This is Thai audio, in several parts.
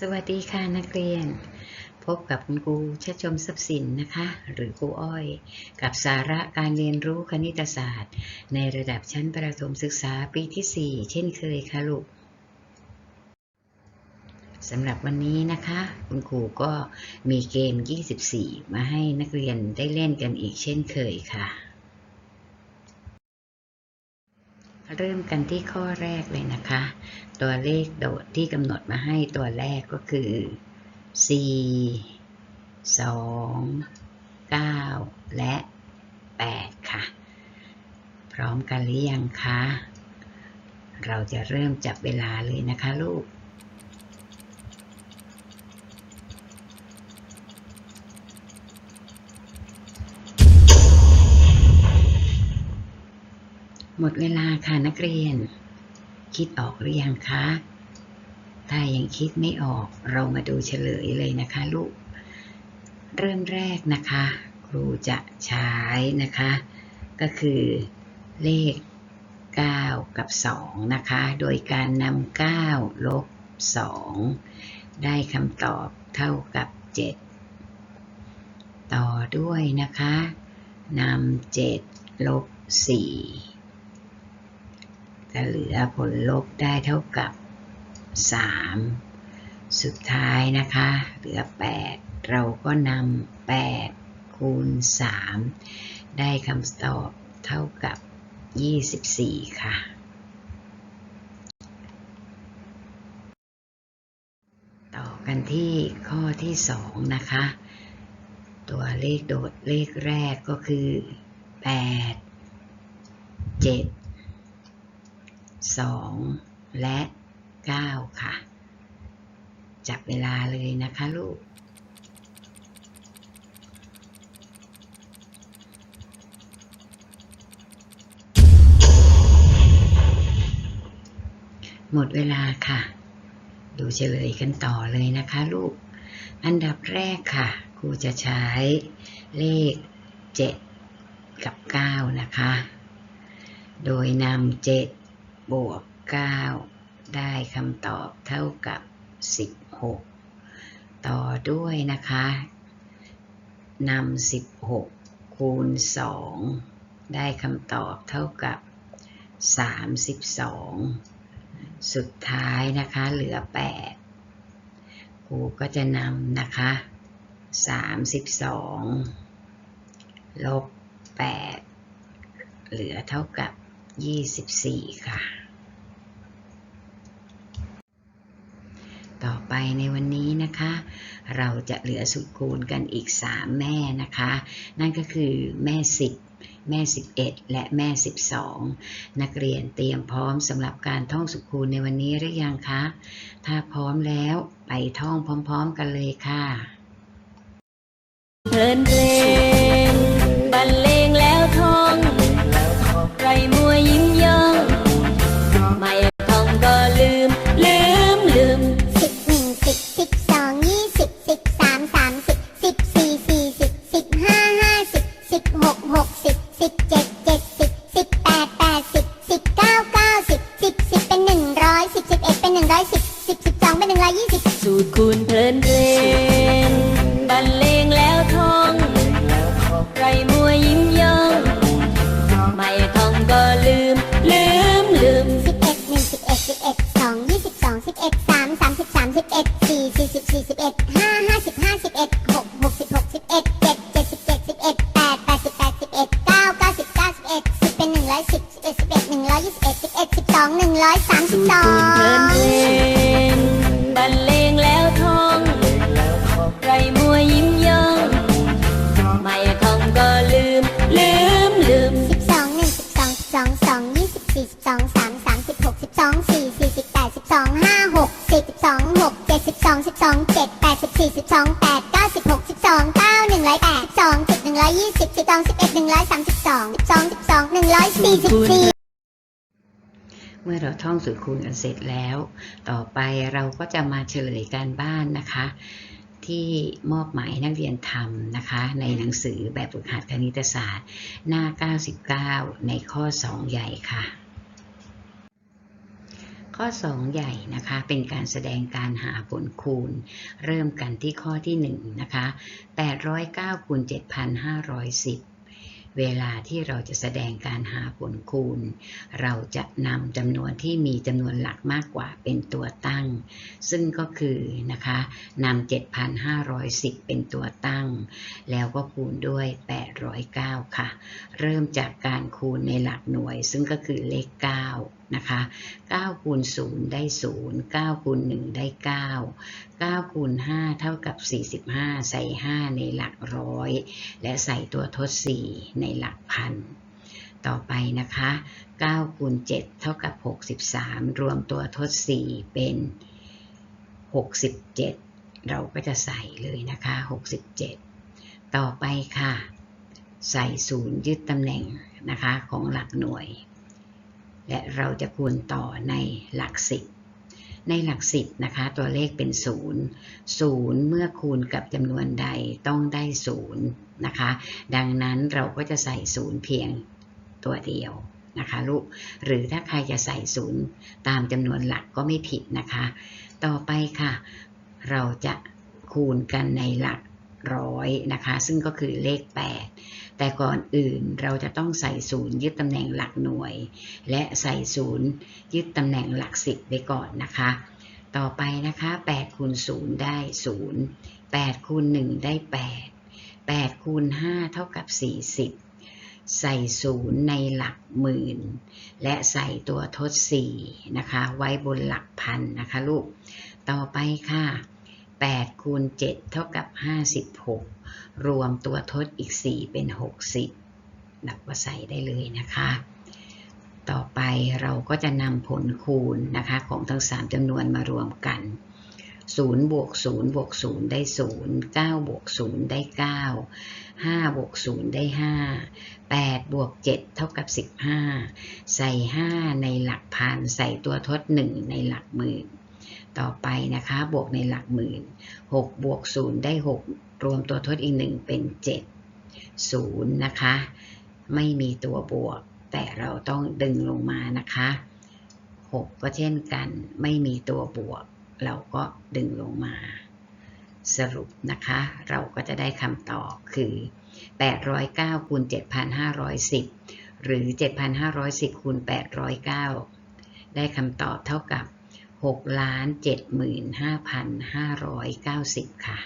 สวัสดีค่ะนักเรียน พบกับคุณครูชัดชมทรัพย์สินนะคะ หรือครูอ้อย กับสาระการเรียนรู้คณิตศาสตร์ ในระดับชั้นประถมศึกษาปีที่ 4 เช่นเคยค่ะลูกสำหรับวันนี้นะคะ คุณครูก็มีเกม 24 มาให้นักเรียนได้เล่นกันอีกเช่นเคยค่ะ เริ่มกันที่ข้อแรกเลยนะคะ ตัวเลขโดดที่กำหนดมาให้ตัวแรกก็คือ 4 2 9 และ 8 ค่ะ พร้อมกันหรือยังคะ เราจะเริ่มจับเวลาเลยนะคะลูก มดเวลาค่ะนักเรียน คิดออกหรือยังคะ ถ้ายังคิดไม่ออกเรามาดูเฉลยเลยนะคะลูก เริ่มแรกนะคะ ครูจะใช้นะคะ ก็คือเลข 9 กับ 2 นะคะ โดยการนำ9ลบ 2 ได้คำตอบเท่ากับ 7 ต่อด้วยนะคะนำ7ลบ4 จะเหลือผลลบได้เท่ากับ 3 สุดท้ายนะคะ เหลือ 8 เราก็นำ8คูณ 3 ได้คำตอบเท่ากับ 24 ค่ะต่อกันที่ข้อที่ 2 นะคะ ตัวเลขโดดเลขแรกก็คือ 8 7 2 และ 9 ค่ะ จับเวลาเลยนะคะลูกหมดเวลาค่ะ ดูเฉลยกันต่อเลยนะคะลูก อันดับแรกค่ะ ครูจะใช้เลข 7 กับ 9 นะคะ โดยนำ7 บวก 9 ได้คำตอบเท่ากับ 16 ต่อด้วยนะคะนำ16 คูณ 2 ได้คำตอบเท่ากับ 32 สุดท้ายนะคะเหลือ 8 ครูก็จะนำนะคะ 32 ลบ 8 เหลือเท่ากับ 24ค่ะ ต่อไปในวันนี้นะคะ เราจะเหลือสูตรคูณกันอีก3แม่นะคะ นั่นก็คือแม่10แม่ 11 และแม่ 12 นักเรียนเตรียมพร้อมสำหรับการท่องสูตรคูณในวันนี้หรือยังคะ ถ้าพร้อมแล้วไปท่องพร้อมๆกันเลยค่ะเพลินเพลง สิ อเราท่องสูตรคูณกันเสร็จแล้ว ต่อไปเราก็จะมาเฉลยการบ้านนะคะ ที่มอบหมายให้นักเรียนทำนะคะ ในหนังสือแบบฝึกหัดคณิตศาสตร์ หน้า 99 ในข้อ 2 ใหญ่ค่ะ ข้อ 2 ใหญ่นะคะ เป็นการแสดงการหาผลคูณ เริ่มกันที่ข้อที่ 1 นะคะ 809คูณ7,510 เวลาที่เราจะแสดงการหาผลคูณ เราจะนำจำนวนที่มีจำนวนหลักมากกว่าเป็นตัวตั้ง ซึ่งก็คือนะคะนำ7,510 เป็นตัวตั้ง แล้วก็คูณด้วย 809 ค่ะ เริ่มจากการคูณในหลักหน่วย ซึ่งก็คือเลข 9 นะคะ9คูณ0ได้ 0 9คูณ1ได้ 9 9คูณ5เท่ากับ 45 ใส่ 5 ในหลักร้อย และใส่ตัวทด 4 ในหลักพัน ต่อไปนะคะ9คูณ7เท่ากับ 63 รวมตัวทด 4 เป็น 67 เราก็จะใส่เลยนะคะ 67 ต่อไปค่ะ ใส่ศูนย์ยึดตำแหน่งนะคะของหลักหน่วย และเราจะคูณต่อในหลักสิบในหลักสิบนะคะ ตัวเลขเป็นศูนย์ศูนย์เมื่อคูณกับจำนวนใดต้องได้ศูนย์นะคะ ดังนั้นเราก็จะใส่ศูนย์เพียงตัวเดียวนะคะลูก หรือถ้าใครจะใส่ศูนย์ตามจำนวนหลักก็ไม่ผิดนะคะ ต่อไปค่ะ เราจะคูณกันในหลักร้อยนะคะ ซึ่งก็คือเลข 8 แต่ก่อนอื่นเราจะต้องใส่ศูนย์ยึดตำแหน่งหลักหน่วย และใส่ศูนย์ยึดตำแหน่งหลักสิบไว้ก่อนนะคะ ต่อไปนะคะ8คูณ0ได้ 0 8คูณ1ได้ 8 8คูณ5เท่ากับ 40 ใส่ศูนย์ในหลักหมื่น และใส่ตัวทด 4 นะคะ ไว้บนหลักพันนะคะลูก ต่อไปค่ะ8คูณ7เท่ากับ 56 รวมตัวทดอีก 4 เป็น 60 นับว่าใส่ได้เลยนะคะ ต่อไปเราก็จะนำผลคูณนะคะของทั้ง 3จำนวนมารวมกัน 0 บวก 0 บวก 0 ได้ 0 9 บวก 0 ได้ 9 5บวก0ได้ 5 8 บวก 7 เท่ากับ 15 ใส่ 5 ในหลักพัน ใส่ตัวทด 1 ในหลักหมื่น ต่อไปนะคะ บวกในหลักหมื่น 6 บวก 0 ได้ 6 รวมตัวทดอีก1เป็น 7 0 นะคะ ไม่มีตัวบวก แต่เราต้องดึงลงมานะคะ 6 ก็เช่นกัน ไม่มีตัวบวก เราก็ดึงลงมา สรุปนะคะ เราก็จะได้คำตอบคือ 809คูณ7,510 หรือ 7,510คูณ809 ได้คำตอบเท่ากับ6ล้าน75,590 ค่ะ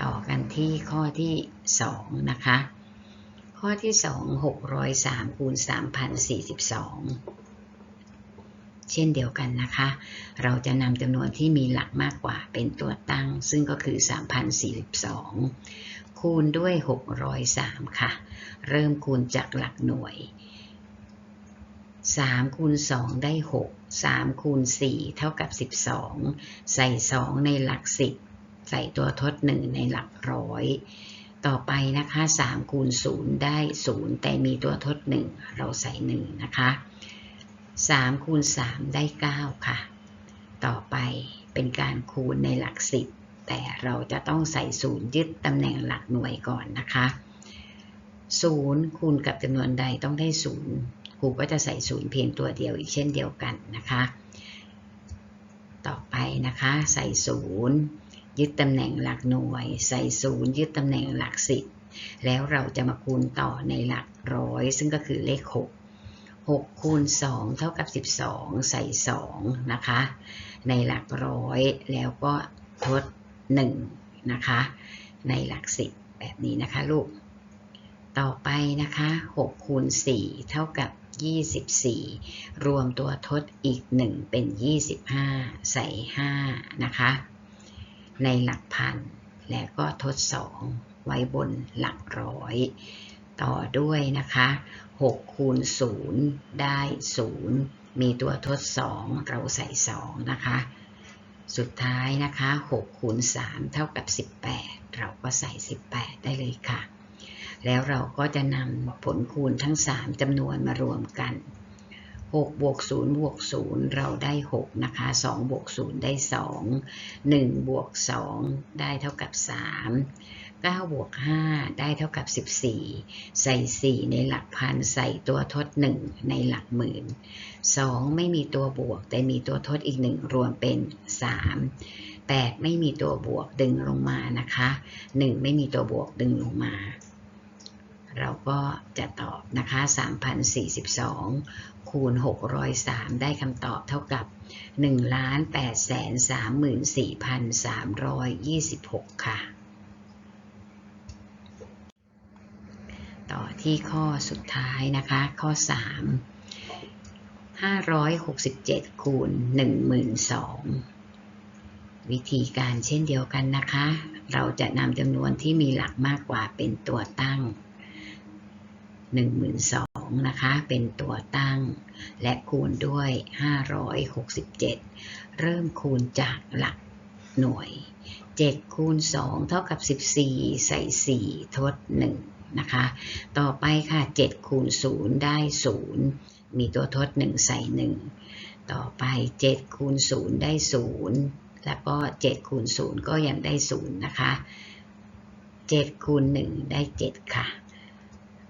ต่อกัน ที่ข้อที่ 2 นะคะ ข้อที่ 2 603คูณ3,042 เช่นเดียวกันนะคะ เราจะนำจำนวนที่มีหลักมากกว่าเป็นตัวตั้ง ซึ่งก็คือ 3,042 คูณด้วย 603 ค่ะ เริ่มคูณจากหลักหน่วย 3 คูณ 2 ได้ 6 3 คูณ 4 เท่ากับ 12 ใส่ 2 ในหลัก 10 ใส่ตัวทด 1 ในหลักร้อย ต่อไปนะคะ3คูณ0ได้ 0 แต่มีตัวทด 1 เราใส่ 1 นะคะ3คูณ3ได้ 9 ค่ะ ต่อไปเป็นการคูณในหลัก 10 แต่เราจะต้องใส่ 0 ยึดตำแหน่งหลักหน่วยก่อนนะคะ0คูณกับจำนวนใดต้องได้ 0 ครูก็จะใส่ 0 เพียงตัวเดียวอีกเช่นเดียวกันนะคะ ต่อไปนะคะใส่ 0 ยึดตำแหน่งหลักหน่วย ใส่0ยึดตำแหน่งหลัก10แล้วเราจะมาคูณต่อในหลักร้อย ซึ่งก็คือเลข 6 6คูณ2เท่ากับ 12 ใส่2นะคะ ในหลักร้อยแล้วก็ทด1นะคะ ในหลัก10แบบนี้นะคะลูก ต่อไปนะคะ6คูณ4เท่ากับ24 รวมตัวทดอีก 1 เป็น 25 ใส่ 5 นะคะ ในหลักพัน แล้วก็ทด2ไว้บนหลักร้อย ต่อด้วยนะคะ6คูณ0ได้ 0 มีตัวทด 2 เราใส่ 2 นะคะ สุดท้ายนะคะ6คูณ3เท่ากับ 18 เราก็ใส่ 18 ได้เลยค่ะ แล้วเราก็จะนำผลคูณทั้ง 3จำนวนมารวมกัน 6บวก0บวก0เราได้ 6 นะคะ2บวก0ได้ 2 1บวก2ได้เท่ากับ 3 9บวก5ได้เท่ากับ 14 ใส่ 4 ในหลักพันใส่ตัวทด 1 ในหลักหมื่น 2 ไม่มีตัวบวก แต่มีตัวทดอีก 1 รวมเป็น 3 8 ไม่มีตัวบวกดึงลงมานะคะ 1 ไม่มีตัวบวกดึงลงมา เราก็จะตอบนะคะ 3,042 คูณ 603 ได้คำตอบเท่ากับ 1 8 3 4 3 26 ค่ะ ต่อที่ข้อสุดท้ายนะคะ ข้อ 3 567 คูณ 12,000 วิธีการเช่นเดียวกันนะคะเราจะนำจำนวนที่มีหลักมากกว่าเป็นตัวตั้ง 12,000นะคะ เป็นตัวตั้ง และคูณด้วย 567 เริ่มคูณจากหลักหน่วย 7 คูณ 2 เท่ากับ 14 ใส่ 4 ทด 1 นะคะ ต่อไปค่ะ 7 คูณ 0 ได้ 0 มีตัวทด 1 ใส่ 1 ต่อไป 7 คูณ 0 ได้ 0 แล้วก็ 7 คูณ 0 ก็ยังได้ 0 นะคะ 7 คูณ 1 ได้ 7 ค่ะ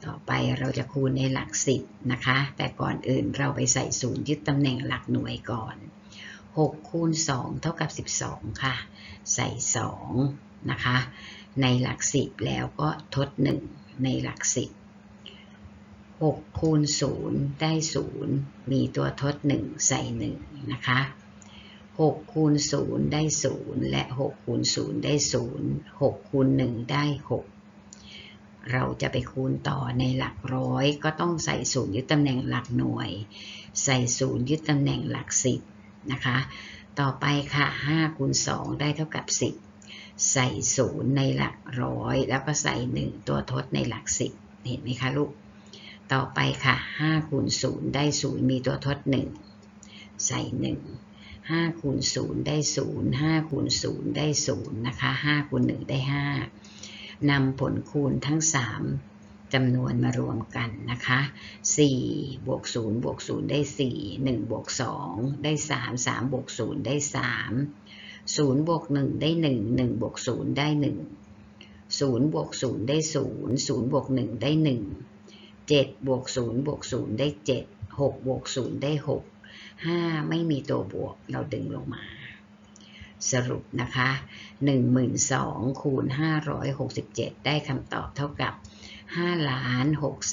ต่อไปเราจะคูณในหลัก10นะคะ แต่ก่อนอื่นเราไปใส่0ยึดตำแหน่งหลักหน่วยก่อน 6 คูณ 2 เท่ากับ 12 ค่ะ ใส่ 2 นะคะ ในหลัก10แล้วก็ทด 1 ในหลัก10 6คูณ 0 ได้ 0 มีตัวทด 1 ใส่ 1 นะคะ6คูณ0ได้ 0 และ6คูณ0ได้ 0 6คูณ1ได้ 6 เราจะไปคูณต่อในหลักร้อยก็ต้องใส่0ยึดตำแหน่งหลักหน่วย ใส่0ยึดตำแหน่งหลัก10นะคะ ต่อไปค่ะ5คูณ2ได้เท่ากับ 10 ใส่0ในหลักร้อยแล้วก็ใส่ 1 ตัวทดในหลัก10เห็นไหมคะลูก ต่อไปค่ะ5คูณ0ได้0มีตัวทด 1 ใส่ 1 5คูณ0ได้ 0 5คูณ0ได้ 0 นะคะ5คูณ1ได้ 5 นำผลคูณทั้ง 3จำนวนมารวมกันนะคะ4บวก0บวก0ได้ 4 1บวก2ได้ 3 3บวก0ได้ 3 0บวก1ได้ 1 1บวก0ได้ 1 0บวก0ได้ 0 0บวก1ได้ 1 7บวก0บวก0ได้ 7 6บวก0ได้ 6 5 ไม่มีตัวบวกเราดึงลงมา สรุปนะคะ 12,000คูณ567 ได้คำตอบเท่ากับ 5 6 7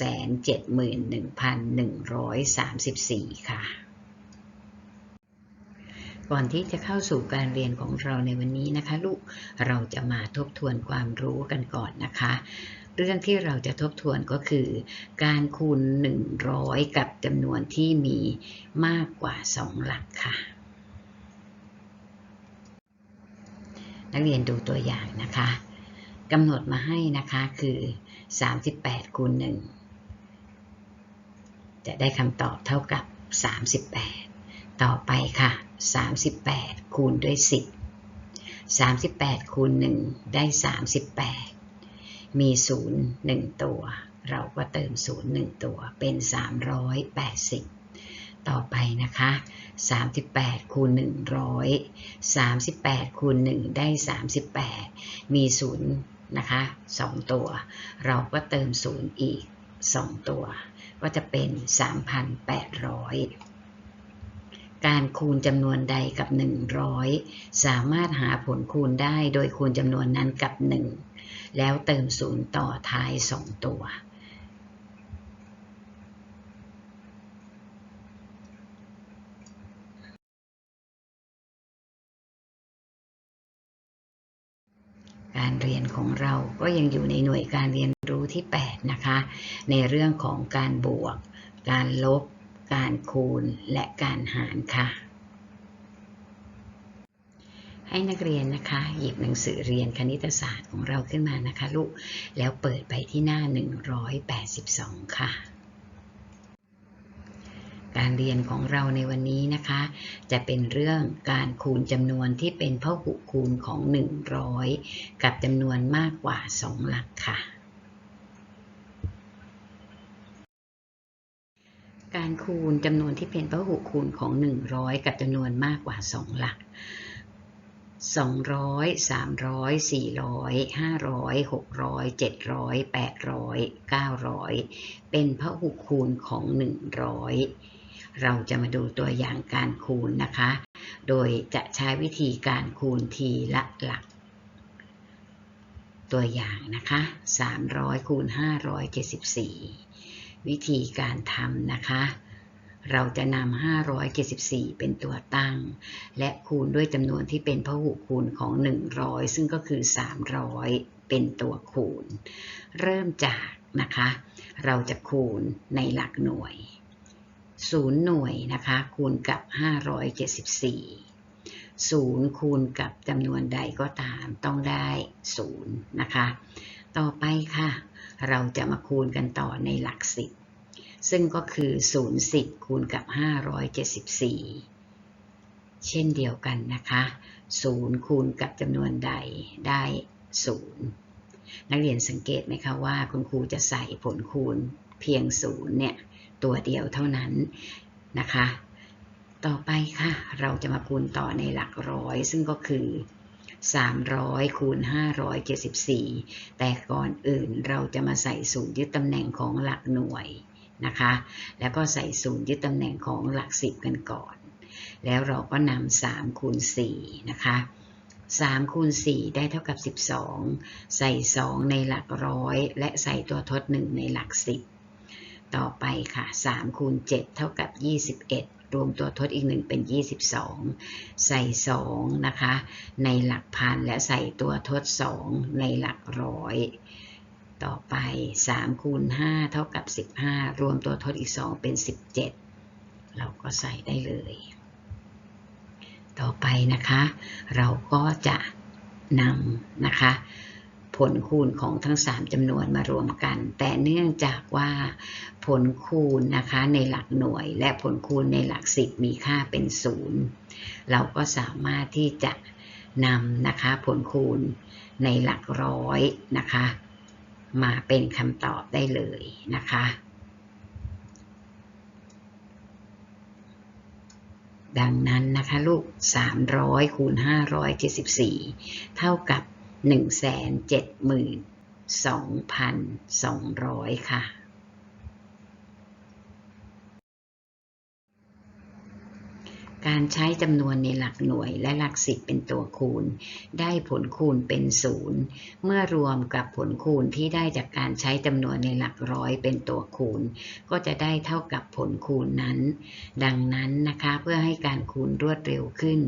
1 1 3 4 ค่ะ ก่อนที่จะเข้าสู่การเรียนของเราในวันนี้นะคะ ลูก เราจะมาทบทวนความรู้กันก่อนนะคะ เรื่องที่เราจะทบทวนก็คือ การคูณ 100 กับจำนวนที่มีมากกว่า 2 หลักค่ะ นักเรียนดูตัวอย่างนะคะกำหนดมาให้นะคะคือ 38คูณ1จะได้คำตอบเท่ากับ 38 ต่อไปค่ะ 38 คูณด้วย 10 38 คูณ 1 ได้ 38 มี 0 1 ตัว เราก็เติม 0 1 ตัวเป็น 380 ต่อไปนะคะ 38คูณ100 38คูณ1ได้ 38 มี 0 นะคะ 2 ตัว เราก็เติม 0 อีก 2 ตัว ก็จะเป็น 3,800การคูณจำนวนใดกับ 100 สามารถหาผลคูณได้โดยคูณจำนวนนั้นกับ 1 แล้วเติม0ต่อท้าย 2 ตัว การเรียนของเราก็ยังอยู่ในหน่วยการเรียนรู้ที่ 8 นะคะ ในเรื่องของการบวก การลบ การคูณ และการหารค่ะ ให้นักเรียนนะคะ หยิบหนังสือเรียนคณิตศาสตร์ของเราขึ้นมานะคะลูก แล้วเปิดไปที่หน้า 182 ค่ะ การเรียนของเราในวันนี้นะคะ จะเป็นเรื่องการคูณจำนวนที่เป็นพหุคูณของ 100 กับจำนวนมากกว่า 2 หลักค่ะ การคูณจำนวนที่เป็นพหุคูณของ 100 กับจำนวนมากกว่า 2 หลัก200 300 400 500 600 700 800 900 เป็นพหุคูณของ 100 เราจะมาดูตัวอย่างการคูณนะคะ โดยจะใช้วิธีการคูณทีละหลัก ตัวอย่างนะคะ 300คูณ574 วิธีการทำนะคะ เราจะนำ574 เป็นตัวตั้ง และคูณด้วยจำนวนที่เป็นพหุคูณของ 100 ซึ่งก็คือ 300 เป็นตัวคูณ เริ่มจากนะคะ เราจะคูณในหลักหน่วย 0 หน่วยนะคะคูณกับ 574 0 คูณกับจำนวนใดก็ตามต้องได้ 0 นะคะ ต่อไปค่ะ เราจะมาคูณกันต่อในหลัก10ซึ่งก็คือ 0 10 คูณกับ 574 เช่นเดียวกันนะคะ 0 คูณกับจำนวนใดได้ 0 นักเรียนสังเกตไหมคะว่าคุณครูจะใส่ผลคูณเพียง 0 เนี่ย ตัวเดียวเท่านั้นนะคะ ต่อไปค่ะ เราจะมาคูณต่อในหลักร้อย ซึ่งก็คือ 300คูณ574 แต่ก่อนอื่นเราจะมาใส่ศูนย์ยึดตำแหน่งของหลักหน่วยนะคะ แล้วก็ใส่ศูนย์ยึดตำแหน่งของหลัก10กันก่อน แล้วเราก็นำา3คูณ4นะคะ3คูณ4ได้เท่ากับ12ใส่2ในหลักร้อย และใส่ตัวทด1ในหลัก10 ต่อไปค่ะ3คูณ7เท่ากับ 21 รวมตัวทดอีก 1 เป็น 22 ใส่ 2 นะคะ ในหลักพันและใส่ตัวทด 2 ในหลักร้อย ต่อไป 3 คูณ 5 เท่ากับ 15 รวมตัวทดอีก 2 เป็น 17 เราก็ใส่ได้เลย ต่อไปนะคะ เราก็จะนำนะคะ ผลคูณของทั้ง 3จำนวนมารวมกัน แต่เนื่องจากว่าผลคูณนะคะในหลักหน่วย และผลคูณในหลัก10มีค่าเป็น0เราก็สามารถที่จะนำนะคะผลคูณในหลักร้อยนะคะ มาเป็นคำตอบได้เลยนะคะดังนั้นนะคะลูก 300 คูณ 574 เท่ากับ 172,200 ค่ะ การใช้จำนวนในหลักหน่วยและหลักสิบเป็นตัวคูณ ได้ผลคูณเป็นศูนย์เมื่อรวมกับผลคูณที่ได้จากการใช้จำนวนในหลักร้อยเป็นตัวคูณ ก็จะได้เท่ากับผลคูณนั้น ดังนั้นนะคะเพื่อให้การคูณรวดเร็วขึ้น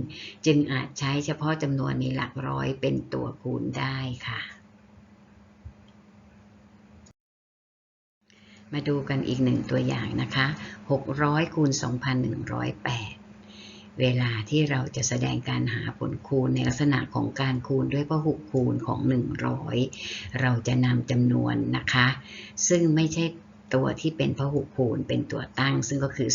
จึงอาจใช้เฉพาะจำนวนในหลักร้อยเป็นตัวคูณได้ค่ะมาดูกันอีกหนึ่งตัวอย่างนะคะ 600คูณ2,108 เวลาที่เราจะแสดงการหาผลคูณในลักษณะของการคูณด้วยพหุคูณของ 100 เราจะนำจำนวนนะคะ ซึ่งไม่ใช่ตัวที่เป็นพหุคูณเป็นตัวตั้ง ซึ่งก็คือ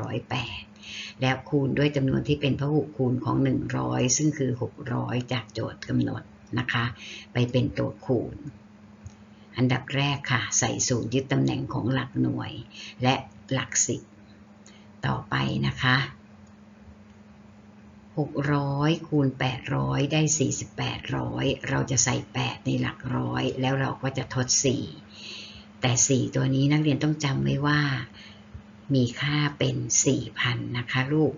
2,108 แล้วคูณด้วยจำนวนที่เป็นพหุคูณของ 100 ซึ่งคือ 600 จากโจทย์กำหนดนะคะ ไปเป็นตัวคูณ อันดับแรกค่ะ ใส่ศูนย์ยึดตำแหน่งของหลักหน่วย และหลักสิบต่อไปนะคะ 600 คูณ 800 ได้ 4800เราจะใส่ 8 ในหลักร้อย แล้วเราก็จะทด 4 แต่ 4 ตัวนี้นักเรียนต้องจำไว้ว่า มีค่าเป็น 4,000 นะคะลูก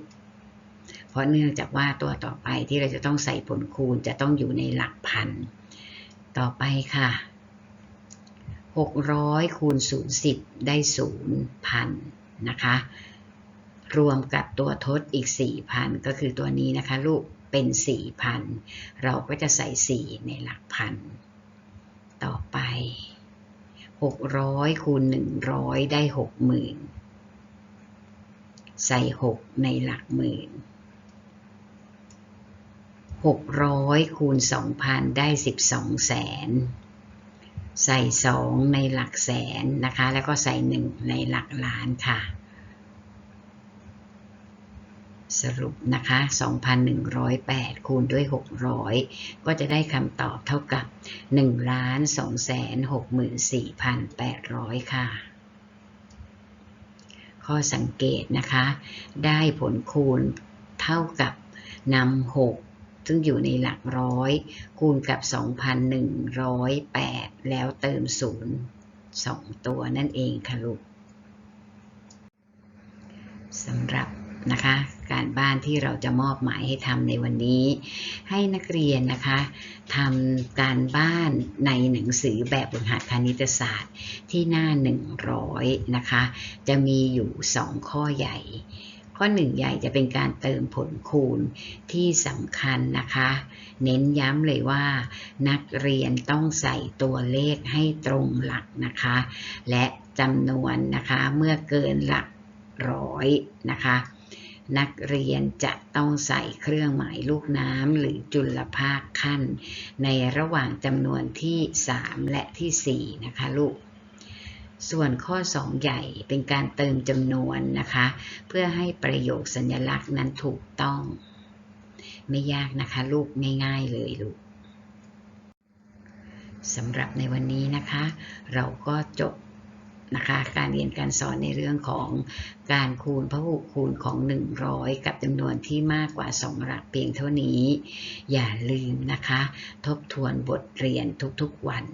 เพราะเนื่องจากว่าตัวต่อไปที่เราจะต้องใส่ผลคูณจะต้องอยู่ในหลักพัน ต่อไปค่ะ 600 คูณ 0 10 ได้ 0,000 นะคะ รวมกับตัวทดอีก 4,000 ก็คือตัวนี้นะคะลูกเป็น 4,000 เราก็จะใส่ 4 ในหลักพัน ต่อไป 600 คูณ 100 ได้ 60,000 ใส่ 6 ในหลักหมื่น 600 คูณ 2,000 ได้ 12แสนใส่ 2 ในหลักแสนนะคะ แล้วก็ใส่ 1 ในหลักล้านค่ะ สรุปนะคะ 2,108 คูณด้วย 600 ก็จะได้คำตอบเท่ากับ 1 2 6 4 8 0 0 ค่ะ ข้อสังเกตนะคะ ได้ผลคูณเท่ากับนำ 6ซึ่งอยู่ในหลักร้อย คูณกับ 2,108 แล้วเติม 0 2 ตัวนั่นเองค่ะลูกสำหรับ นะคะ การบ้านที่เราจะมอบหมายให้ทำในวันนี้ ให้นักเรียนนะคะทำการบ้านในหนังสือแบบฝึกหัดคณิตศาสตร์ที่หน้า 100 นะคะ จะมีอยู่ 2 ข้อใหญ่ ข้อ 1 ใหญ่จะเป็นการเติมผลคูณที่สำคัญนะคะ เน้นย้ำเลยว่า นักเรียนต้องใส่ตัวเลขให้ตรงหลักนะคะ และจำนวนนะคะเมื่อเกินหลักร้อยนะคะ นักเรียนจะต้องใส่เครื่องหมายลูกน้ำหรือจุลภาคขั้น ในระหว่างจำนวนที่ 3 และที่ 4 นะคะลูก ส่วนข้อ 2 ใหญ่เป็นการเติมจำนวนนะคะ เพื่อให้ประโยคสัญลักษณ์นั้นถูกต้อง ไม่ยากนะคะลูกง่ายๆเลยลูกสำหรับในวันนี้นะคะ เราก็จบ นะคะการเรียนการสอนในเรื่องของการคูณพหุคูณของ 100 กับจำนวนที่มากกว่า 2 หลักเพียงเท่านี้ อย่าลืมนะคะ ทบทวนบทเรียนทุกๆวัน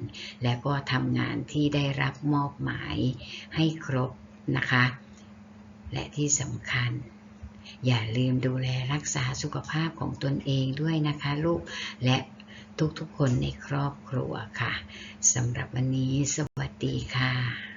และก็ทำงานที่ได้รับมอบหมายให้ครบนะคะ และที่สำคัญอย่าลืมดูแลรักษาสุขภาพของตนเองด้วยนะคะลูกและทุกๆคนในครอบครัวค่ะสำหรับวันนี้สวัสดีค่ะ